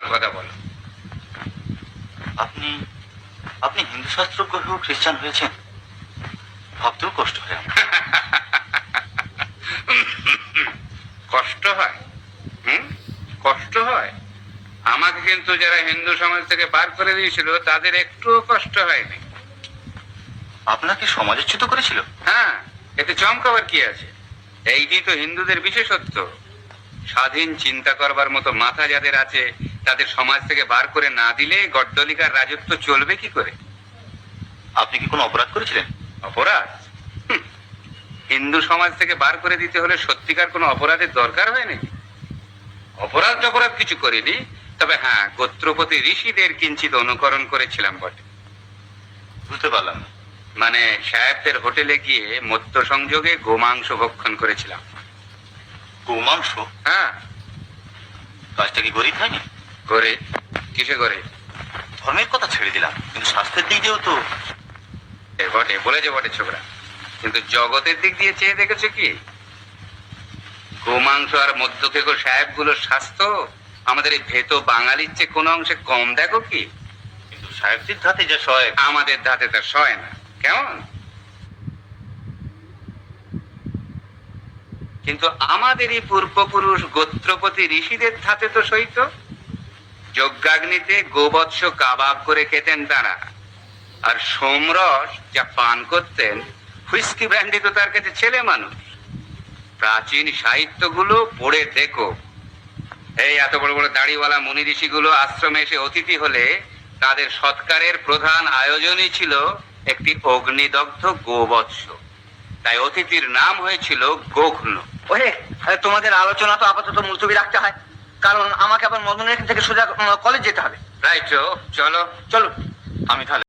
কথা বলো। আপনি আপনি হিন্দু শাস্ত্রজ্ঞ হয়েও খ্রিস্টান হয়েছেন? ভাবতেও কষ্ট হয় কষ্ট হয়? হুম? কষ্ট হয়? আমাকে কিন্তু যারা হিন্দু সমাজ থেকে বার করে দিয়েছিল তাদের একটুও কষ্ট হয়নি। আপনাকে সমাজচ্যুত করেছিল? হ্যাঁ এতে চমকাবার কি আছে? এইটি তো হিন্দুদের বিশেষত্ব। স্বাধীন চিন্তা করবার মতো মাথা যাদের আছে তাদের সমাজ থেকে বার করে না দিলে গড্ডলিকার রাজত্ব চলবে কি করে? আপনি কি কোনো অপরাধ করেছিলেন? অপরাধ? হিন্দু সমাজ থেকে বার করে দিতে হলে সত্যিকার কোনো অপরাধের দরকার হয় নাকি? অপরাধ অপরাধ কিছু করিনি তবে হ্যাঁ গোত্রপতি ঋষিদের কিঞ্চিত অনুকরণ করেছিলাম বটে। বুঝতে পারলাম। মানে সাহেবদের হোটেলে গিয়ে মধ্য সংযোগে গোমাংস ভক্ষণ করেছিলাম। গোমাংস? হ্যাঁ। কাজটা কি গরিব হয়নি? করে কিসে করে ধর্মের কথা ছেড়ে দিলাম কিন্তু স্বাস্থ্যের দিক দিয়েও তো। বটে বলেছে বটে ছোকরা। কিন্তু জগতের দিক দিয়ে চেয়ে দেখেছ কি? গোমাংস আর মধ্যকেকো সাহেবগুলোর স্বাস্থ্য আমাদের এই ভেতো বাঙালির চেয়ে কোনো অংশে কম দেখো কি? কিন্তু সাহেবজির ধাতে যা সয় আমাদের ধাতে তা সয় না। কেমন? কিন্তু আমাদেরই পূর্বপুরুষ গোত্রপতি ঋষিদের ধাতে তো সইত যজ্ঞাগ্নিতে গোবৎস কাবাব করে খেতেন তারা। আর সোমরস যা পান করতেন, হুইস্কি ব্র্যান্ডি তো তার কাছে ছেলে মানুষ। প্রাচীন সাহিত্যগুলো পড়ে দেখো। এই এত বড় বড় দাড়িওয়ালা মুনি ঋষিগুলো আশ্রমে এসে অতিথি হলে তাদের সৎকারের প্রধান আয়োজনই ছিল একটি অগ্নিদগ্ধ গোবৎস। তাই অতিথির নাম হয়েছিল গোঘ্ন। ওহে তোমাদের আলোচনা তো আপাতত মুলতবি রাখতে হয়। কারণ আমাকে আবার মদনের থেকে সোজা কলেজ যেতে হবে। রাইট চলো। চলো আমি তাহলে